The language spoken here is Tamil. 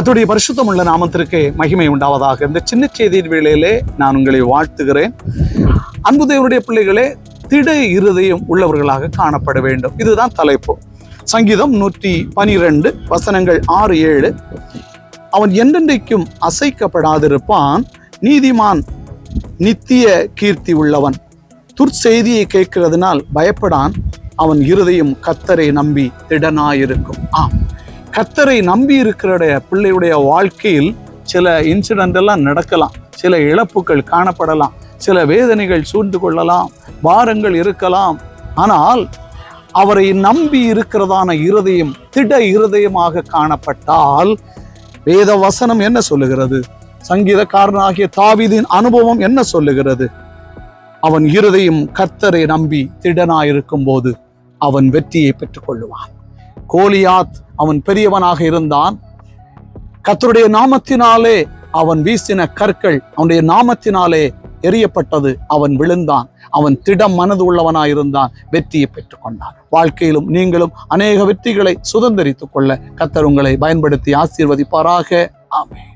கர்த்தருடைய பரிசுத்தமுள்ள நாமத்திற்கு மகிமை உண்டாவதாக. இந்த சின்ன செய்தியின் வேளையிலே நான் உங்களை வாழ்த்துகிறேன். அன்பு தேவருடைய பிள்ளைகளே திட இருதயம் உள்ளவர்களாக காணப்பட வேண்டும். இதுதான் தலைப்பு. சங்கீதம் நூற்றி பனிரெண்டு வசனங்கள் ஆறு ஏழு. அவன் என்றென்றைக்கும் அசைக்கப்படாதிருப்பான் நீதிமான் நித்திய கீர்த்தி உள்ளவன். துர்ச்செய்தியை கேட்கிறதுனால் பயப்படான் அவன் இருதயம் கத்தரை நம்பி திடனாயிருக்கும். ஆம். கத்தரை நம்பி இருக்கிற பிள்ளையுடைய வாழ்க்கையில் சில இன்சிடென்ட் எல்லாம் நடக்கலாம். சில இழப்புகள் காணப்படலாம். சில வேதனைகள் சூழ்ந்து கொள்ளலாம். பாரங்கள் இருக்கலாம். ஆனால் அவரை நம்பி இருக்கிறதான இருதயம் திட இருதயமாக காணப்பட்டால் வேத வசனம் என்ன சொல்லுகிறது? சங்கீதக்காரனாகிய தாவிதின் அனுபவம் என்ன சொல்லுகிறது? அவன் இருதயம் கர்த்தரை நம்பி திடனாயிருக்கும் போது அவன் வெற்றியை பெற்றுக்கொள்ளுவான். கோலியாத் அவன் பெரியவனாக இருந்தான். கத்தருடைய நாமத்தினாலே அவன் வீசின கற்கள் அவனுடைய நாமத்தினாலே எரியப்பட்டது அவன் விழுந்தான். அவன் திடம் மனது உள்ளவனாயிருந்தான் வெற்றியை பெற்றுக்கொண்டான் வாழ்க்கையிலும் நீங்களும் அநேக வெற்றிகளை சுதந்திரித்துக் கொள்ள கத்தர் உங்களை பயன்படுத்தி ஆசீர்வதிப்பாராக. ஆமே